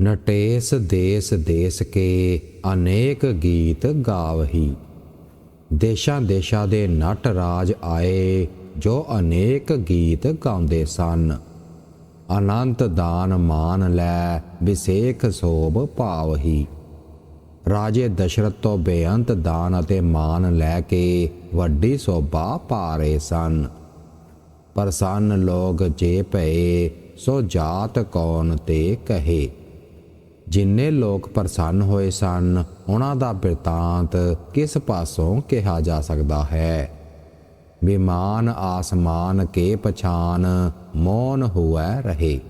ਨਟੇਸ ਦੇਸ ਦੇਸ ਕੇ ਅਨੇਕ ਗੀਤ ਗਾਵਹੀ। ਦੇਸ਼ਾਂ ਦੇਸ਼ਾਂ ਦੇ ਨਟ ਰਾਜ ਆਏ, ਜੋ ਅਨੇਕ ਗੀਤ ਗਾਉਂਦੇ ਸਨ। ਅਨੰਤ ਦਾਨ ਮਾਨ ਲੈ ਵਿਸੇਖ ਸੋਭ ਭਾਵਹੀ। ਰਾਜੇ ਦਸ਼ਰਥ ਤੋਂ ਬੇਅੰਤ ਦਾਨ ਅਤੇ ਮਾਨ ਲੈ ਕੇ ਵੱਡੀ ਸੋਭਾ ਪਾ ਰਹੇ ਸਨ। ਪ੍ਰਸੰਨ ਲੋਗ ਜੇ ਭਏ ਸੋ ਜਾਤ ਕੌਣ ਤੇ ਕਹੇ। ਜਿੰਨੇ ਲੋਕ ਪ੍ਰਸੰਨ ਹੋਏ ਸਨ, ਉਹਨਾਂ ਦਾ ਬਿਰਤਾਂਤ ਕਿਸ ਪਾਸੋਂ ਕਿਹਾ ਜਾ ਸਕਦਾ ਹੈ? ਵਿਮਾਨ ਆਸਮਾਨ ਕੇ ਪਛਾਨ ਮੌਨ ਹੁਆ ਰਹੇ।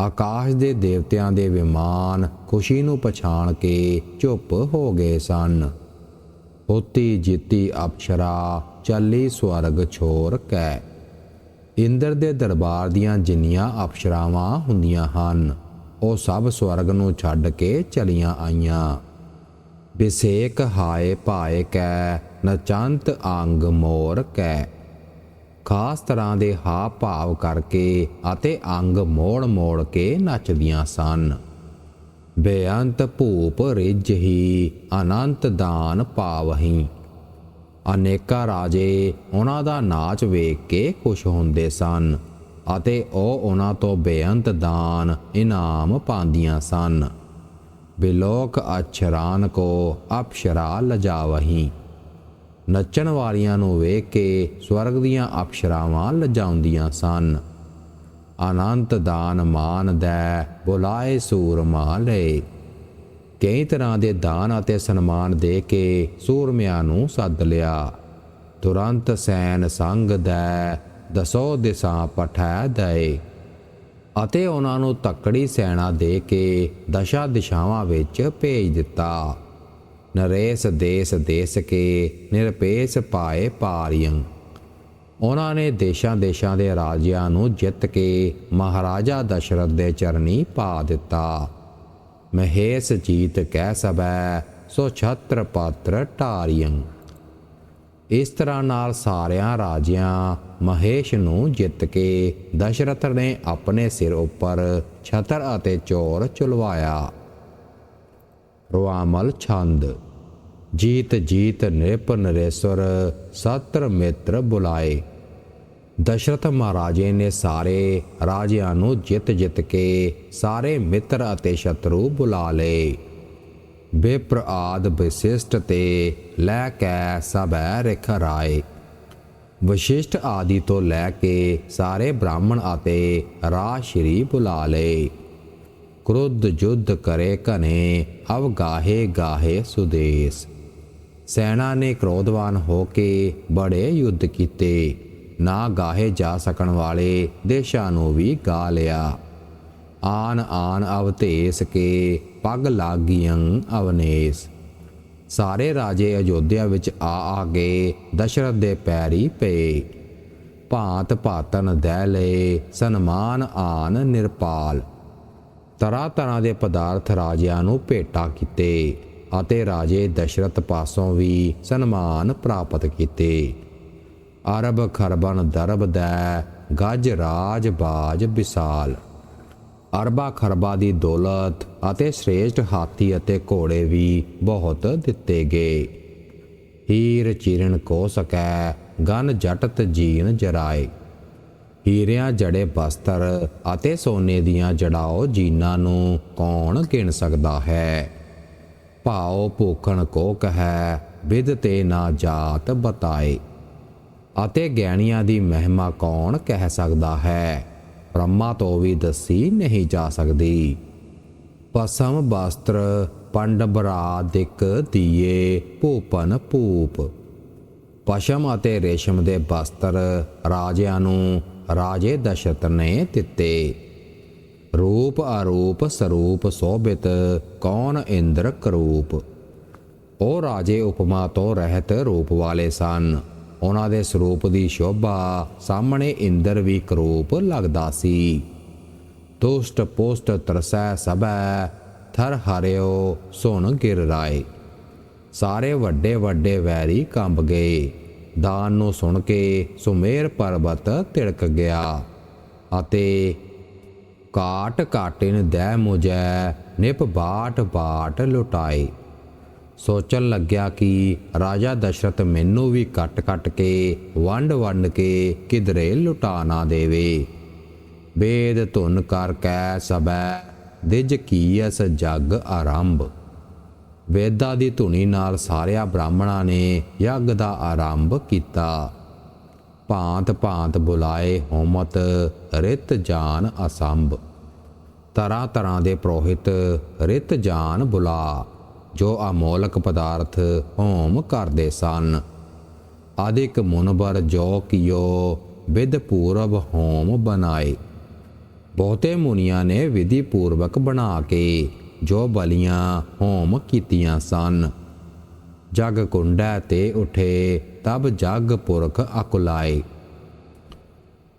ਆਕਾਸ਼ ਦੇ ਦੇਵਤਿਆਂ ਦੇ ਵਿਮਾਨ ਖੁਸ਼ੀ ਨੂੰ ਪਛਾਣ ਕੇ ਚੁੱਪ ਹੋ ਗਏ ਸਨ। ਹੋਤੀ ਜਿੱਤੀ ਅਪਸ਼ਰਾ, ਚੱਲੀ ਸਵਰਗ ਛੋਰ ਕੈ। ਇੰਦਰ ਦੇ ਦਰਬਾਰ ਦੀਆਂ ਜਿੰਨੀਆਂ ਅਪਸ਼ਰਾਵਾਂ ਹੁੰਦੀਆਂ ਹਨ ਉਹ ਸਭ ਸਵਰਗ ਨੂੰ ਛੱਡ ਕੇ ਚਲੀਆਂ ਆਈਆਂ। ਬਿਸੇਕ ਹਾਏ ਭਾਏ ਕੈ ਨਚੰਤ ਅੰਗ ਮੋਰ ਕੈ। ਖਾਸ ਤਰ੍ਹਾਂ ਦੇ ਹਾ ਭਾਵ ਕਰਕੇ ਅਤੇ ਅੰਗ ਮੋੜ ਮੋੜ ਕੇ ਨੱਚਦੀਆਂ ਸਨ। ਬੇਅੰਤ ਭੂਪ ਰਿਜਹੀ ਅਨੰਤ ਦਾਨ ਪਾਵਹੀ। ਅਨੇਕਾਂ ਰਾਜੇ ਉਹਨਾਂ ਦਾ ਨਾਚ ਵੇਖ ਕੇ ਖੁਸ਼ ਹੁੰਦੇ ਸਨ। ਅਤੇ ਉਹ ਉਹਨਾਂ ਤੋਂ ਬੇਅੰਤ ਦਾਨ ਇਨਾਮ ਪਾਉਂਦੀਆਂ ਸਨ। ਬਿਲੋਕ ਅਛਰਾਨ ਕੋ ਅਪਸ਼ਰਾ ਲਜਾਵਹੀ। ਨੱਚਣ ਵਾਲੀਆਂ ਨੂੰ ਵੇਖ ਕੇ ਸਵਰਗ ਦੀਆਂ ਅਪਸ਼ਰਾਵਾਂ ਲਜਾਉਂਦੀਆਂ ਸਨ। ਅਨੰਤ ਦਾਨ ਮਾਨ ਦੈ ਬੁਲਾਏ ਸੂਰਮਾ ਲੈ। ਕਈ ਤਰ੍ਹਾਂ ਦੇ ਦਾਨ ਅਤੇ ਸਨਮਾਨ ਦੇ ਕੇ ਸੂਰਮਿਆਂ ਨੂੰ ਸੱਦ ਲਿਆ। ਤੁਰੰਤ ਸੈਨ ਸੰਗ ਦੈ ਦਸੋ ਦਿਸ਼ਾ ਪਠਾ ਦਏ। ਅਤੇ ਉਹਨਾਂ ਨੂੰ ਤੱਕੜੀ ਸੈਨਾ ਦੇ ਕੇ ਦਸ਼ਾ ਦਿਸ਼ਾਵਾਂ ਵਿੱਚ ਭੇਜ ਦਿੱਤਾ। ਨਰੇਸ਼ ਦੇਸ ਦੇਸ ਕੇ ਨਿਰਪੇਸ਼ ਪਾਏ ਪਾਰੀਆਂ। ਉਹਨਾਂ ਨੇ ਦੇਸ਼ਾਂ ਦੇਸ਼ਾਂ ਦੇ ਰਾਜਿਆਂ ਨੂੰ ਜਿੱਤ ਕੇ ਮਹਾਰਾਜਾ ਦਸ਼ਰਥ ਦੇ ਚਰਨੀ ਪਾ ਦਿੱਤਾ। ਮਹੇਸ਼ ਜੀਤ ਕਹਿ ਸਬੈ ਸੋ ਛਤਰ ਪਾਤਰ ਟਾਰੀਆਂ। ਇਸ ਤਰ੍ਹਾਂ ਨਾਲ ਸਾਰਿਆਂ ਰਾਜਿਆਂ ਮਹੇਸ਼ ਨੂੰ ਜਿੱਤ ਕੇ ਦਸ਼ਰਥ ਨੇ ਆਪਣੇ ਸਿਰ ਉੱਪਰ ਛਤਰ ਅਤੇ ਚੋਰ ਚੁਲਵਾਇਆ ਰੁਆਮਲ ਛੰਦ। ਜੀਤ ਜੀਤ ਨਿਰਪ ਨਰੇਸ਼ਵਰ ਸਤਰ ਮਿੱਤਰ ਬੁਲਾਏ। ਦਸ਼ਰਥ ਮਹਾਰਾਜੇ ਨੇ ਸਾਰੇ ਰਾਜਿਆਂ ਨੂੰ ਜਿੱਤ ਜਿੱਤ ਕੇ ਸਾਰੇ ਮਿੱਤਰ ਅਤੇ ਸ਼ਤਰੂ ਬੁਲਾ ਲਏ। ਵਿਪਰ ਆਦ ਵਿਸ਼ਿਸ਼ਟ ਤੇ ਲੈ ਕੇ ਸਭੈ ਰਿਖ ਰਾਏ। ਵਿਸ਼ਿਸ਼ਟ ਆਦਿ ਤੋਂ ਲੈ ਕੇ ਸਾਰੇ ਬ੍ਰਾਹਮਣ ਅਤੇ ਰਾਸ਼ਰੀ ਬੁਲਾ ਲਏ ਕ੍ਰੁੱਧ ਜੁਧ ਕਰੇ ਕਨੇ ਅਵਗਾਹੇ ਗਾਹੇ ਸੁਦੇਸ। ਸੈਨਾ ਨੇ ਕ੍ਰੋਧਵਾਨ ਹੋ ਕੇ ਬੜੇ ਯੁੱਧ ਕੀਤੇ। ਨਾ ਗਾਹੇ ਜਾ ਸਕਣ ਵਾਲੇ ਦੇਸ਼ਾਂ ਨੂੰ ਵੀ ਗਾ ਲਿਆ। ਆਨ ਆਨ ਅਵਤੇਸ ਕੇ ਪਗ ਲਾਗੀਆਂ ਅਵਨੇਸ ਸਾਰੇ ਰਾਜੇ ਅਯੋਧਿਆ ਵਿੱਚ ਆ ਆ ਗਏ ਦਸ਼ਰਥ ਦੇ ਪੈਰੀ ਪਏ। ਭਾਂਤ ਭਾਤਨ ਦੈ ਲਏ, ਸਨਮਾਨ ਆਨ ਨਿਰਪਾਲ। ਤਰ੍ਹਾਂ ਤਰ੍ਹਾਂ ਦੇ ਪਦਾਰਥ ਰਾਜਿਆਂ ਨੂੰ ਭੇਟਾ ਕੀਤੇ ਅਤੇ ਰਾਜੇ ਦਸ਼ਰਥ ਪਾਸੋਂ ਵੀ ਸਨਮਾਨ ਪ੍ਰਾਪਤ ਕੀਤੇ। ਅਰਬ ਖਰਬਨ ਦਰਬ ਦੈ ਗਜ ਰਾਜ ਬਾਜ ਵਿਸਾਲ ਅਰਬਾ ਖਰਬਾ ਦੀ ਦੌਲਤ ਅਤੇ ਸ੍ਰੇਸ਼ਟ ਹਾਥੀ ਅਤੇ ਘੋੜੇ ਵੀ ਬਹੁਤ ਦਿੱਤੇ ਗਏ। ਹੀਰ ਚਿਰਣ ਕੋ ਸਕੈ, ਗਨ ਜਟਤ ਜੀਨ ਜਰਾਏ। ਹੀਰਿਆਂ ਜੜੇ ਬਸਤਰ ਅਤੇ ਸੋਨੇ ਦੀਆਂ ਜੜਾਓ ਜੀਨਾਂ ਨੂੰ ਕੌਣ ਗਿਣ ਸਕਦਾ ਹੈ? ਭਾਉ ਭੂਖਣ ਕੋ ਕਹੈ, ਵਿਦ ਤੇ ਨਾ ਜਾਤ ਬਤਾਏ। ਅਤੇ ਗਹਿਣੀਆਂ ਦੀ ਮਹਿਮਾ ਕੌਣ ਕਹਿ ਸਕਦਾ ਹੈ? ਬ੍ਰਹਮਾ ਤੋਂ ਵੀ ਦੱਸੀ ਨਹੀਂ ਜਾ ਸਕਦੀ। ਪਸਮ ਬਸਤਰ ਪੰਡ ਬਰਾਦਿਕ ਦੀਏ ਭੂਪਨ ਭੂਪ। ਪਸ਼ਮ ਅਤੇ ਰੇਸ਼ਮ ਦੇ ਬਸਤਰ ਰਾਜਿਆਂ ਨੂੰ ਰਾਜੇ ਦਸ਼ਰਥ ਨੇ ਦਿੱਤੇ। ਰੂਪ ਅਰੂਪ ਸਰੂਪ ਸੋਭਿਤ ਕੌਣ ਇੰਦਰ ਕਰੂਪ। ਉਹ ਰਾਜੇ ਉਪਮਾ ਤੋਂ ਰਹਿਤ ਰੂਪ ਵਾਲੇ ਸਨ। ਉਹਨਾਂ ਦੇ ਸਰੂਪ ਦੀ ਸ਼ੋਭਾ ਸਾਹਮਣੇ ਇੰਦਰ ਵੀ ਕਰੂਪ ਲੱਗਦਾ ਸੀ। ਦੁਸ਼ਟ ਪੋਸਟ ਤਰਸੈ ਸਭੈ, ਥਰ ਹਰਿਓ ਸੁਣ ਗਿਰ ਰਾਏ। ਸਾਰੇ ਵੱਡੇ ਵੱਡੇ ਵੈਰੀ ਕੰਬ ਗਏ। ਦਾਨ ਨੂੰ ਸੁਣ ਕੇ ਸੁਮੇਰ ਪਰਬਤ ਤਿੜਕ ਗਿਆ ਅਤੇ ਕਾਟ ਕਾਟਿਨ ਦੈ ਮੁਜੈ ਨਿਪ ਬਾਟ ਬਾਟ ਲੁਟਾਏ। ਸੋਚਣ ਲੱਗਿਆ ਕਿ ਰਾਜਾ ਦਸ਼ਰਥ ਮੈਨੂੰ ਵੀ ਕੱਟ ਕੱਟ ਕੇ, ਵੰਡ ਵੰਡ ਕੇ ਕਿਧਰੇ ਲੁਟਾ ਨਾ ਦੇਵੇ। ਵੇਦ ਧੁਨ ਕਰ ਕੈ ਸਬੈ, ਦਿਜ ਕੀਐਸ ਜਗ ਆਰੰਭ। ਵੇਦਾਂ ਦੀ ਧੁਨੀ ਨਾਲ ਸਾਰਿਆਂ ਬ੍ਰਾਹਮਣਾਂ ਨੇ ਯੱਗ ਦਾ ਆਰੰਭ ਕੀਤਾ। ਭਾਂਤ ਭਾਂਤ ਬੁਲਾਏ ਹੋਮਤ, ਰਿਤ ਜਾਨ ਅਸੰਭ। ਤਰ੍ਹਾਂ ਤਰ੍ਹਾਂ ਦੇ ਪ੍ਰੋਹਿਤ ਰਿਤ ਜਾਨ ਬੁਲਾ। ਜੋ ਅਮੋਲਕ ਪਦਾਰਥ ਹੋਮ ਕਰਦੇ ਸਨ। ਆਦਿਕ ਮੁਨਬਰ ਜੋ ਕਿਓ ਵਿਦ ਪੂਰਬ ਹੋਮ ਬਣਾਏ। ਬਹੁਤੇ ਮੁਨੀਆਂ ਨੇ ਵਿਧੀ ਪੂਰਵਕ ਬਣਾ ਕੇ ਜੋ ਬਲੀਆਂ ਹੋਮ ਕੀਤੀਆਂ ਸਨ। ਜਗ ਕੁੰਡਾ ਤੇ ਉਠੇ ਤਬ ਜਗ ਪੁਰਖ ਅਕੁਲਾਏ।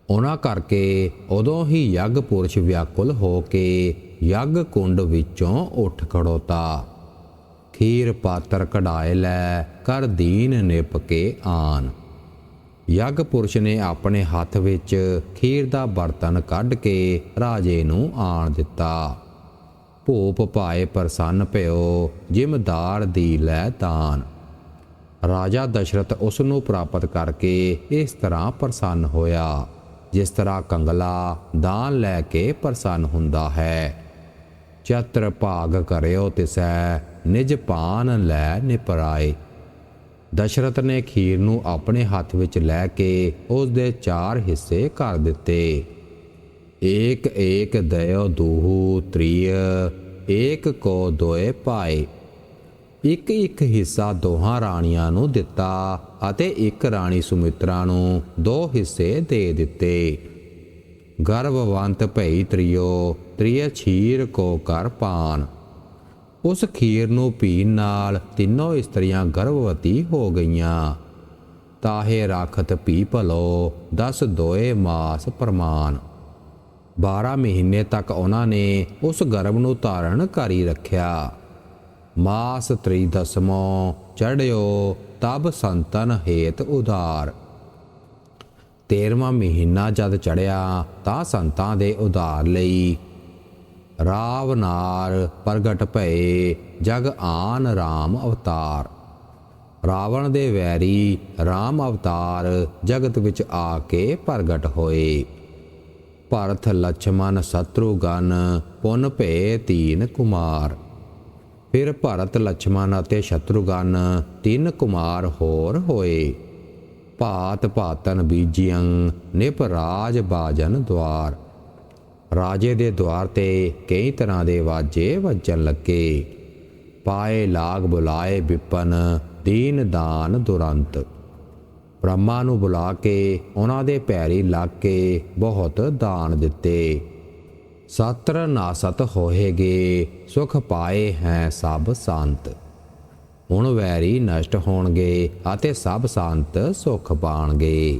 ਉਹਨਾਂ ਕਰਕੇ ਉਦੋਂ ਹੀ ਯੱਗ ਪੁਰਸ਼ ਵਿਆਕੁਲ ਹੋ ਕੇ ਯੱਗ ਕੁੰਡ ਵਿੱਚੋਂ ਉੱਠ ਖੜੋਤਾ। ਖੀਰ ਪਾਤਰ ਕਢਾਏ ਲੈ ਕਰ ਦੀਨ ਨਿਪ ਕੇ ਆਨ। ਯੱਗ ਪੁਰਸ਼ ਨੇ ਆਪਣੇ ਹੱਥ ਵਿੱਚ ਖੀਰ ਦਾ ਬਰਤਨ ਕੱਢ ਕੇ ਰਾਜੇ ਨੂੰ ਆਣ ਦਿੱਤਾ। ਭੋਪ ਭਾਏ ਪ੍ਰਸੰਨ ਭਇਓ ਜਿਮਦਾਰ ਦੀ ਲੈ ਦਾਨ ਰਾਜਾ ਦਸ਼ਰਥ ਉਸ ਨੂੰ ਪ੍ਰਾਪਤ ਕਰਕੇ ਇਸ ਤਰ੍ਹਾਂ ਪ੍ਰਸੰਨ ਹੋਇਆ, ਜਿਸ ਤਰ੍ਹਾਂ ਕੰਗਲਾ ਦਾਨ ਲੈ ਕੇ ਪ੍ਰਸੰਨ ਹੁੰਦਾ ਹੈ। ਚਤਰ ਭਾਗ ਕਰਿਓ ਤਿਸੈ ਨਿਜ ਪਾਨ ਲੈ ਨਿਪਰਾਏ। ਦਸ਼ਰਥ ਨੇ ਖੀਰ ਨੂੰ ਆਪਣੇ ਹੱਥ ਵਿੱਚ ਲੈ ਕੇ ਉਸ ਦੇ ਚਾਰ ਹਿੱਸੇ ਕਰ ਦਿੱਤੇ। ਏਕ ਏਕ ਦਇਓ ਦੂਹੂ ਤ੍ਰਿਯ, ਏਕ ਕੋ ਦੋਏ ਪਾਏ। ਇੱਕ ਇੱਕ ਹਿੱਸਾ ਦੋਹਾਂ ਰਾਣੀਆਂ ਨੂੰ ਦਿੱਤਾ ਅਤੇ ਇੱਕ ਰਾਣੀ ਸੁਮਿਤਰਾ ਨੂੰ ਦੋ ਹਿੱਸੇ ਦੇ ਦਿੱਤੇ। ਗਰਭਵੰਤ ਭਈ ਤ੍ਰਿਯੋ ਤ੍ਰਿਯ ਛੀਰ ਕੋ ਕਰ ਪਾਨ। ਉਸ ਖੀਰ ਨੂੰ ਪੀਣ ਨਾਲ ਤਿੰਨੋਂ ਇਸਤਰੀਆਂ ਗਰਭਵਤੀ ਹੋ ਗਈਆਂ। ਤਾਹੇ ਰਾਖਤ ਪੀ ਭਲੋ, ਦਸ ਦੋਏ ਮਾਸ ਪ੍ਰਮਾਨ 12 ਮਹੀਨੇ ਤੱਕ ਉਹਨਾਂ ਨੇ ਉਸ ਗਰਭ ਨੂੰ ਧਾਰਨ ਕਰੀ ਰੱਖਿਆ। ਮਾਸ ਤ੍ਰੀ ਦਸਮੋ ਚੜਿਓ ਤਬ ਸੰਤਨ ਹੇਤ ਉਧਾਰ। 13ਵਾਂ ਮਹੀਨਾ ਜਦ ਚੜਿਆ ਤਾਂ ਸੰਤਾਂ ਦੇ ਉਧਾਰ ਲਈ ਰਾਵਨਾਰ ਪ੍ਰਗਟ ਭਏ, ਜਗ ਆਨ RAM ਅਵਤਾਰ। ਰਾਵਣ ਦੇ ਵੈਰੀ RAM ਅਵਤਾਰ ਜਗਤ ਵਿੱਚ ਆ ਕੇ ਪ੍ਰਗਟ ਹੋਏ। ਭਰਤ ਲਛਮਨ ਸ਼ਤਰੂਗਨ ਪੁਨ ਭੇ ਤੀਨ ਕੁਮਾਰ। ਫਿਰ ਭਰਤ ਲਛਮਨ ਅਤੇ ਸ਼ਤਰੂਗਨ ਤਿੰਨ ਕੁਮਾਰ ਹੋਰ ਹੋਏ। ਭਾਤ ਭਾਤਨ ਬੀਜਿਯੰ, ਨਿਪ ਰਾਜ ਬਾਜਨ ਦਵਾਰ ਰਾਜੇ ਦੇ ਦਵਾਰ ਤੇ ਕਈ ਤਰ੍ਹਾਂ ਦੇ ਵਾਜੇ ਵੱਜਣ ਲੱਗੇ। ਪਾਏ ਲਾਗ ਬੁਲਾਏ ਵਿਪਨ, ਦੀਨ ਦਾਨ ਦੁਰੰਤ। ਬ੍ਰਹਮਾ ਨੂੰ ਬੁਲਾ ਕੇ ਉਹਨਾਂ ਦੇ ਪੈਰੀ ਲੱਗ ਕੇ ਬਹੁਤ ਦਾਨ ਦਿੱਤੇ। ਸਤਰ ਨਾਸਤ ਹੋਏਗੇ, ਸੁਖ ਪਾਏ ਹੈ ਸਭ ਸੰਤ। ਹੁਣ ਵੈਰੀ ਨਸ਼ਟ ਹੋਣਗੇ ਅਤੇ ਸਭ ਸੰਤ ਸੁਖ ਪਾਣਗੇ।